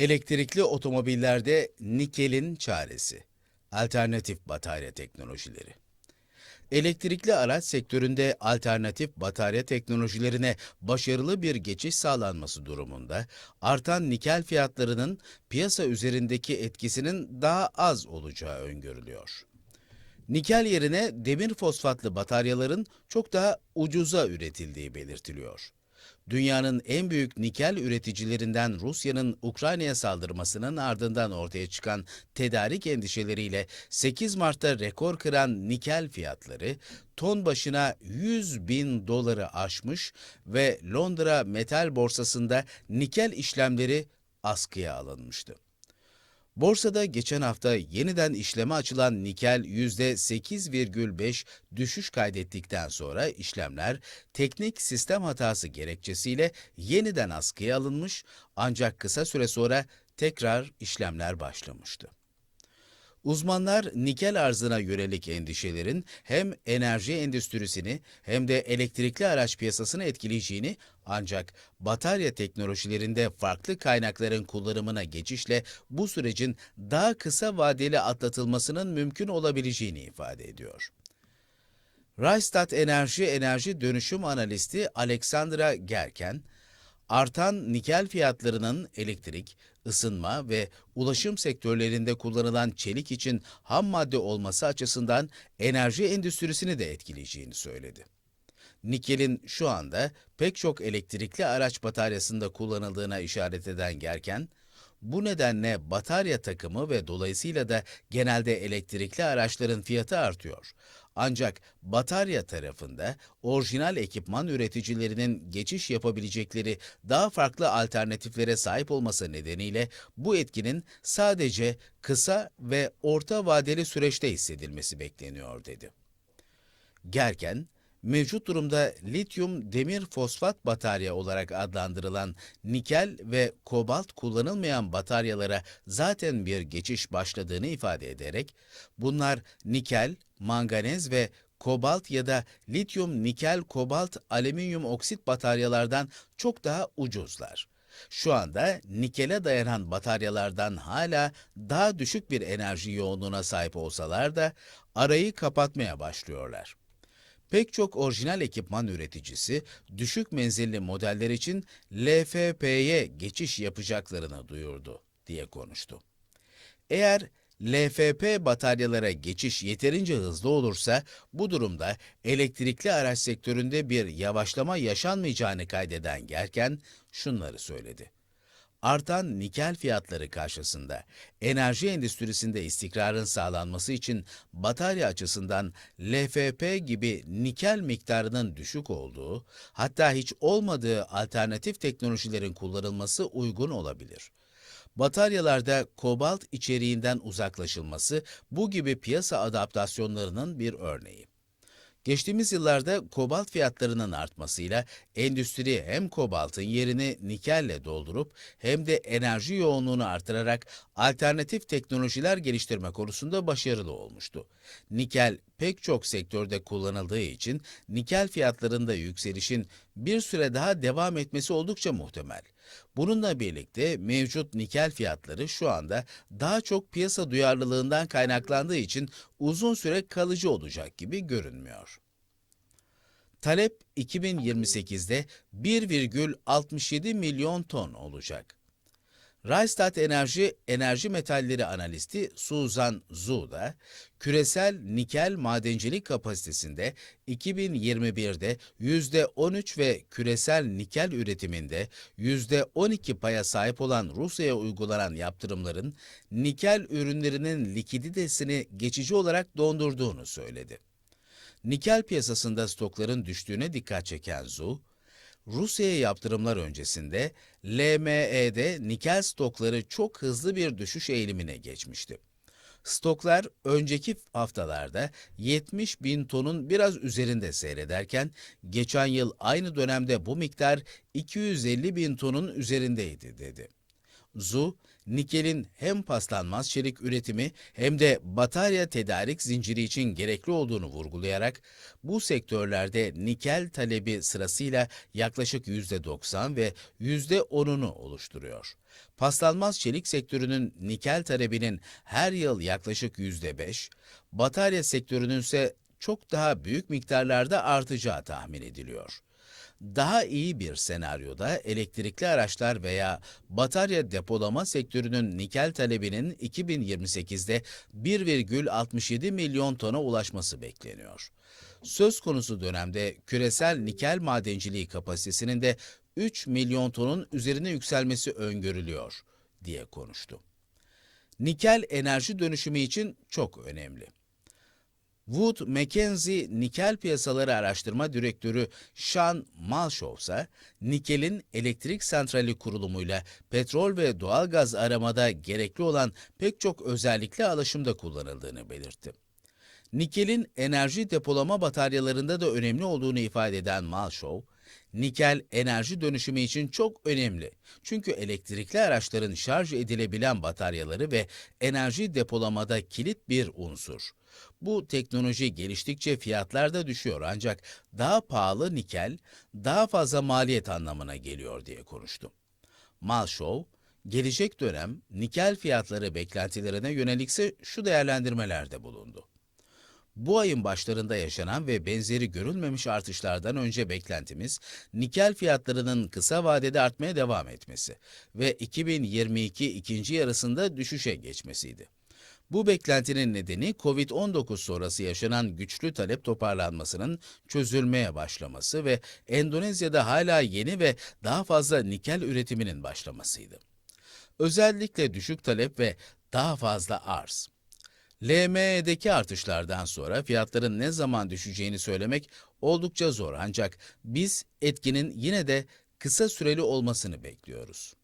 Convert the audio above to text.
Elektrikli otomobillerde nikelin çaresi. Alternatif batarya teknolojileri. Elektrikli araç sektöründe alternatif batarya teknolojilerine başarılı bir geçiş sağlanması durumunda artan nikel fiyatlarının piyasa üzerindeki etkisinin daha az olacağı öngörülüyor. Nikel yerine demir fosfatlı bataryaların çok daha ucuza üretildiği belirtiliyor. Dünyanın en büyük nikel üreticilerinden Rusya'nın Ukrayna'ya saldırmasının ardından ortaya çıkan tedarik endişeleriyle 8 Mart'ta rekor kıran nikel fiyatları ton başına 100 bin doları aşmış ve Londra Metal Borsası'nda nikel işlemleri askıya alınmıştı. Borsada geçen hafta yeniden işleme açılan nikel %8,5 düşüş kaydettikten sonra işlemler teknik sistem hatası gerekçesiyle yeniden askıya alınmış ancak kısa süre sonra tekrar işlemler başlamıştı. Uzmanlar nikel arzına yönelik endişelerin hem enerji endüstrisini hem de elektrikli araç piyasasını etkileyeceğini ancak batarya teknolojilerinde farklı kaynakların kullanımına geçişle bu sürecin daha kısa vadeli atlatılmasının mümkün olabileceğini ifade ediyor. Rystad Enerji Enerji Dönüşüm Analisti Alexandra Gerken, artan nikel fiyatlarının elektrik, ısınma ve ulaşım sektörlerinde kullanılan çelik için ham madde olması açısından enerji endüstrisini de etkileyeceğini söyledi. Nikelin şu anda pek çok elektrikli araç bataryasında kullanıldığına işaret eden Gerken, bu nedenle batarya takımı ve dolayısıyla da genelde elektrikli araçların fiyatı artıyor. Ancak batarya tarafında orijinal ekipman üreticilerinin geçiş yapabilecekleri daha farklı alternatiflere sahip olması nedeniyle bu etkinin sadece kısa ve orta vadeli süreçte hissedilmesi bekleniyor dedi. Gerken, mevcut durumda lityum demir fosfat batarya olarak adlandırılan nikel ve kobalt kullanılmayan bataryalara zaten bir geçiş başladığını ifade ederek, bunlar nikel, manganez ve kobalt ya da lityum nikel kobalt alüminyum oksit bataryalardan çok daha ucuzlar. Şu anda nikele dayanan bataryalardan hala daha düşük bir enerji yoğunluğuna sahip olsalar da arayı kapatmaya başlıyorlar. Pek çok orijinal ekipman üreticisi düşük menzilli modeller için LFP'ye geçiş yapacaklarını duyurdu diye konuştu. Eğer LFP bataryalara geçiş yeterince hızlı olursa bu durumda elektrikli araç sektöründe bir yavaşlama yaşanmayacağını kaydeden Gerken şunları söyledi. Artan nikel fiyatları karşısında enerji endüstrisinde istikrarın sağlanması için batarya açısından LFP gibi nikel miktarının düşük olduğu, hatta hiç olmadığı alternatif teknolojilerin kullanılması uygun olabilir. Bataryalarda kobalt içeriğinden uzaklaşılması bu gibi piyasa adaptasyonlarının bir örneği. Geçtiğimiz yıllarda kobalt fiyatlarının artmasıyla endüstri hem kobaltın yerini nikelle doldurup hem de enerji yoğunluğunu artırarak alternatif teknolojiler geliştirme konusunda başarılı olmuştu. Nikel pek çok sektörde kullanıldığı için nikel fiyatlarında yükselişin bir süre daha devam etmesi oldukça muhtemel. Bununla birlikte mevcut nikel fiyatları şu anda daha çok piyasa duyarlılığından kaynaklandığı için uzun süre kalıcı olacak gibi görünmüyor. Talep 2028'de 1,67 milyon ton olacak. Rystad Enerji Enerji Metalleri Analisti Suzan Zhu da küresel nikel madencilik kapasitesinde 2021'de %13 ve küresel nikel üretiminde %12 paya sahip olan Rusya'ya uygulanan yaptırımların nikel ürünlerinin likiditesini geçici olarak dondurduğunu söyledi. Nikel piyasasında stokların düştüğüne dikkat çeken Zhu, Rusya'ya yaptırımlar öncesinde LME'de nikel stokları çok hızlı bir düşüş eğilimine geçmişti. Stoklar önceki haftalarda 70 bin tonun biraz üzerinde seyrederken geçen yıl aynı dönemde bu miktar 250 bin tonun üzerindeydi dedi. Zu, nikelin hem paslanmaz çelik üretimi hem de batarya tedarik zinciri için gerekli olduğunu vurgulayarak bu sektörlerde nikel talebi sırasıyla yaklaşık %90 ve %10'unu oluşturuyor. Paslanmaz çelik sektörünün nikel talebinin her yıl yaklaşık %5, batarya sektörünün ise çok daha büyük miktarlarda artacağı tahmin ediliyor. Daha iyi bir senaryoda elektrikli araçlar veya batarya depolama sektörünün nikel talebinin 2028'de 1,67 milyon tona ulaşması bekleniyor. Söz konusu dönemde küresel nikel madenciliği kapasitesinin de 3 milyon tonun üzerine yükselmesi öngörülüyor diye konuştu. Nikel enerji dönüşümü için çok önemli. Wood Mackenzie Nikel Piyasaları Araştırma Direktörü Sean Malshaw ise nikelin elektrik santrali kurulumuyla petrol ve doğalgaz aramada gerekli olan pek çok özellikle alaşımda kullanıldığını belirtti. Nikelin enerji depolama bataryalarında da önemli olduğunu ifade eden Malshaw, nikel enerji dönüşümü için çok önemli. Çünkü elektrikli araçların şarj edilebilen bataryaları ve enerji depolamada kilit bir unsur. Bu teknoloji geliştikçe fiyatlar da düşüyor ancak daha pahalı nikel daha fazla maliyet anlamına geliyor diye konuştu. Malshaw, gelecek dönem nikel fiyatları beklentilerine yönelikse şu değerlendirmelerde bulundu. Bu ayın başlarında yaşanan ve benzeri görülmemiş artışlardan önce beklentimiz nikel fiyatlarının kısa vadede artmaya devam etmesi ve 2022 ikinci yarısında düşüşe geçmesiydi. Bu beklentinin nedeni COVID-19 sonrası yaşanan güçlü talep toparlanmasının çözülmeye başlaması ve Endonezya'da hala yeni ve daha fazla nikel üretiminin başlamasıydı. Özellikle düşük talep ve daha fazla arz. LME'deki artışlardan sonra fiyatların ne zaman düşeceğini söylemek oldukça zor ancak biz etkinin yine de kısa süreli olmasını bekliyoruz.